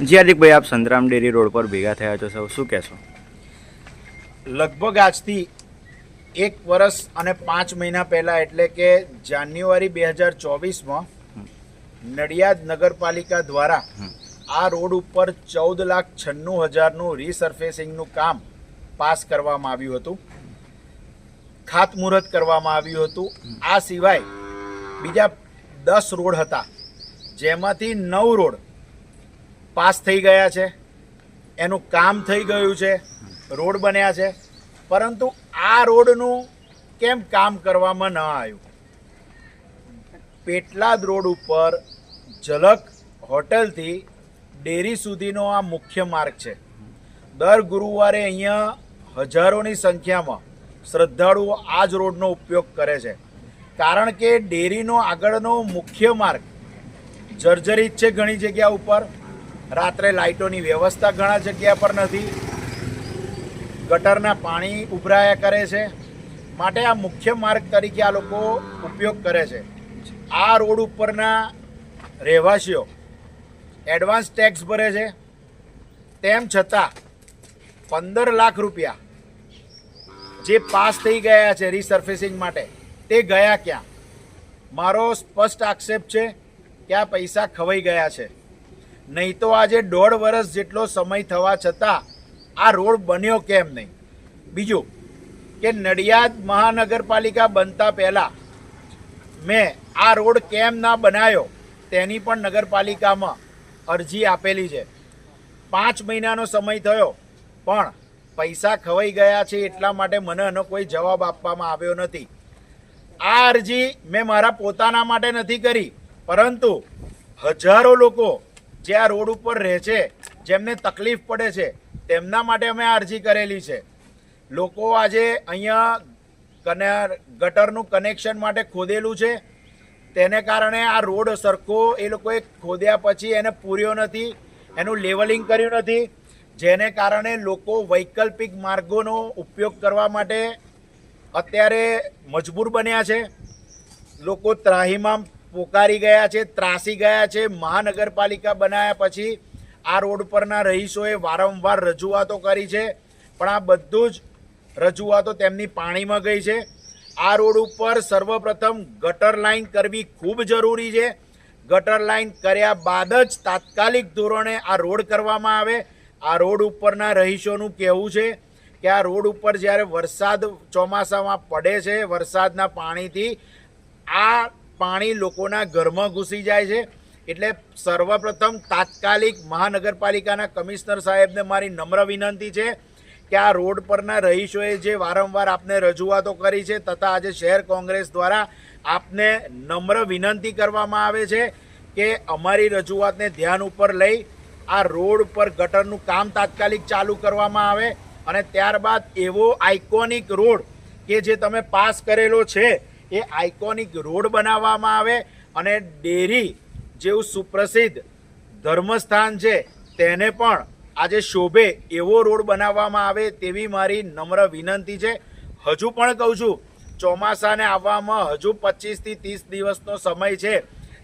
જી હાર્દિકભાઈ આપ Santram dairy road પર ભેગા થયા છો સૌ. શું કહેશો? લગભગ આજથી એક વર્ષ અને પાંચ મહિના પહેલાં એટલે કે જાન્યુઆરી બે હજાર ચોવીસમાં નડિયાદ નગરપાલિકા દ્વારા આ રોડ ઉપર ચૌદ લાખ છન્નું હજારનું રીસર્ફેસિંગનું કામ પાસ કરવામાં આવ્યું હતું. ખાતમુહૂર્ત કરવામાં આવ્યું હતું. આ સિવાય બીજા દસ રોડ હતા. જેમાંથી નવ રોડ પાસ થઈ ગયા છે, એનું કામ થઈ ગયું છે, રોડ બન્યા છે, પરંતુ આ રોડનું કેમ કામ કરવામાં ન આવ્યું? પેટલાદ રોડ ઉપર ઝલક હોટલથી ડેરી સુધીનો આ મુખ્ય માર્ગ છે. દર ગુરુવારે અહીંયા હજારોની સંખ્યામાં શ્રદ્ધાળુઓ આ જ રોડનો ઉપયોગ કરે છે. કારણ કે ડેરીનો આગળનો મુખ્ય માર્ગ જર્જરિત છે ઘણી જગ્યા ઉપર રાત્રે લાઇટોની વ્યવસ્થા ઘણા જગ્યા પર નથી. ગટરના પાણી ઉભરાયા કરે છે. માટે આ મુખ્ય માર્ગ તરીકે આ લોકો ઉપયોગ કરે છે. આ રોડ ઉપરના રહેવાસીઓ એડવાન્સ ટેક્સ ભરે છે. તેમ છતાં પંદર લાખ રૂપિયા જે પાસ થઈ ગયા છે રીસર્ફેસિંગ માટે, તે ગયા ક્યાં? મારો સ્પષ્ટ આક્ષેપ છે કે આ પૈસા ખવાઈ ગયા છે. નહીં તો આજે દોઢ વર્ષ જેટલો સમય થવા છતાં આ રોડ બન્યો કેમ નહીં? બીજું કે નડિયાદ મહાનગરપાલિકા બનતા પહેલાં મેં આ રોડ કેમ ના બનાવ્યો તેની પણ નગરપાલિકામાં અરજી આપેલી છે. પાંચ મહિનાનો સમય થયો, પણ પૈસા ખવાઈ ગયા છે એટલા માટે મને એનો કોઈ જવાબ આપવામાં આવ્યો નથી. આ અરજી મેં મારા પોતાના માટે નથી કરી, પરંતુ હજારો લોકો જે આ રોડ ઉપર રહે છે, જેમને તકલીફ પડે છે, તેમના માટે અમે અરજી કરેલી છે. લોકો આજે અહીંયા કને ગટરનું કનેક્શન માટે ખોદેલું છે. તેને કારણે આ રોડ સરખો એ લોકોએ ખોદ્યા પછી એને પૂર્યો નથી, એનું લેવલિંગ કર્યું નથી. જેને કારણે લોકો વૈકલ્પિક માર્ગોનો ઉપયોગ કરવા માટે અત્યારે મજબૂર બન્યા છે. લોકો ત્રાહીમામ પોકારી ગયા છે, ત્રાસી ગયા છે, મહાનગરપાલિકા બનાવ્યા પછી આ રોડ પરના રહીશોએ વારંવાર રજૂઆતો કરી છે, પણ આ બધું જ રજૂઆતો તેમની પાણીમાં ગઈ છે. આ રોડ ઉપર સર્વપ્રથમ ગટર લાઈન કરવી ખૂબ જરૂરી છે. ગટર લાઈન કર્યા બાદ જ તાત્કાલિક ધોરણે આ રોડ કરવામાં આવે. આ રોડ ઉપરના રહીશોનું કહેવું છે કે આ રોડ ઉપર જ્યારે વરસાદ ચોમાસામાં પડે છે, વરસાદના પાણીથી આ પાણી લોકોના ઘરમાં ઘૂસી જાય છે. એટલે સર્વપ્રથમ તાત્કાલિક મહાનગરપાલિકાના કમિશનર સાહેબને મારી નમ્ર વિનંતી છે કે આ રોડ પરના રહીશોએ જે વારંવાર આપને રજૂઆતો કરી છે તથા આજે શહેર કોંગ્રેસ દ્વારા આપને નમ્ર વિનંતી કરવામાં આવે છે કે અમારી રજૂઆતને ધ્યાન ઉપર લઈ આ રોડ પર ગટરનું કામ તાત્કાલિક ચાલુ કરવામાં આવે અને ત્યારબાદ એવો આઇકોનિક રોડ કે જે તમે પાસ કરેલો છે એ આઇકોનિક રોડ બનાવવામાં આવે અને ડેરી જેવું સુપ્રસિદ્ધ ધર્મસ્થાન છે તેને પણ આજે શોભે એવો રોડ બનાવવામાં આવે તેવી મારી નમ્ર વિનંતી છે. હજુ પણ કહું છું, ચોમાસાને આવવામાં હજુ પચીસથી ત્રીસ દિવસનો સમય છે.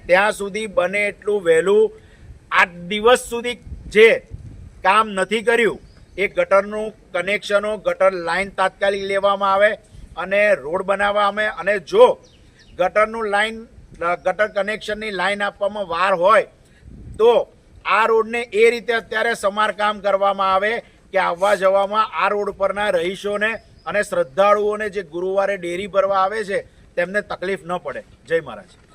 ત્યાં સુધી બને એટલું વહેલું આ દિવસ સુધી જે કામ નથી કર્યું, એ ગટરનું કનેક્શનો ગટર લાઈન તાત્કાલિક લેવામાં આવે. અને રોડ બનાવવા અમે, અને જો ગટરનું લાઈન ગટર કનેક્શનની લાઈન આપવામાં વાર હોય, તો આ રોડને એ રીતે અત્યારે સમારકામ કરવામાં આવે કે આવવા જવામાં આ રોડ પરના રહીશોને અને શ્રદ્ધાળુઓને જે ગુરુવારે ડેરી ભરવા આવે છે, તેમને તકલીફ ન પડે. જય મહારાજ.